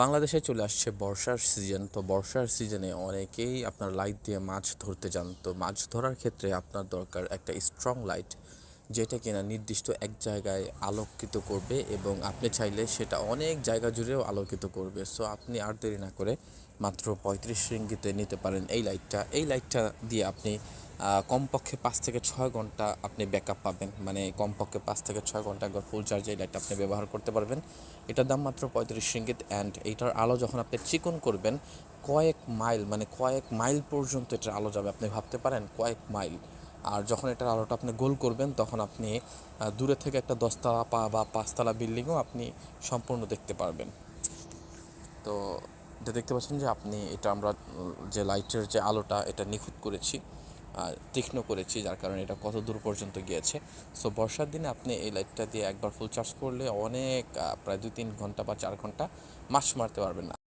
বাংলাদেশে চলে আসছে বর্ষার সিজন তো বর্ষার সিজনে অনেকেই আপনার লাইট দিয়ে মাছ ধরতে যান। তো মাছ ধরার ক্ষেত্রে আপনার দরকার একটা স্ট্রং লাইট যেটা কিনা নির্দিষ্ট এক জায়গায় আলোকিত করবে এবং আপনি চাইলে সেটা অনেক জায়গা জুড়েও আলোকিত করবে। সো আপনি আর দেরি না করে মাত্র পঁয়ত্রিশ রিঙ্গিতে নিতে পারেন এই লাইটটা এই লাইটটা দিয়ে আপনি কমপক্ষে পাঁচ থেকে ছয় ঘণ্টা আপনি ব্যাকআপ পাবেন। মানে কমপক্ষে পাঁচ থেকে ছয় ঘণ্টা একবার ফুল চার্জে এই লাইটটা আপনি ব্যবহার করতে পারবেন। এটার দাম মাত্র পঁয়ত্রিশ রিঙ্গিত অ্যান্ড এইটার আলো যখন আপনি চিকন করবেন, কয়েক মাইল মানে কয়েক মাইল পর্যন্ত এটার আলো যাবে, আপনি ভাবতে পারেন কয়েক মাইল আর যখন এটার আলোটা আপনি গোল করবেন, তখন আপনি দূরে থেকে একটা দশতলা পা বা পাঁচতলা বিল্ডিংও আপনি সম্পূর্ণ দেখতে পারবেন। তো এটা দেখতে পাচ্ছেন যে আপনি, এটা আমরা যে লাইটের যে আলোটা, এটা নিখুঁত করেছি। তীক্ষ্ণ করেছি, যার কারণে এটা কত দূর পর্যন্ত গিয়েছে। সো বর্ষার দিনে আপনি এই লাইটটা দিয়ে একবার ফুল চার্জ করলে অনেক প্রায় দুই তিন ঘণ্টা বা চার ঘণ্টা মাছ মারতে পারবেন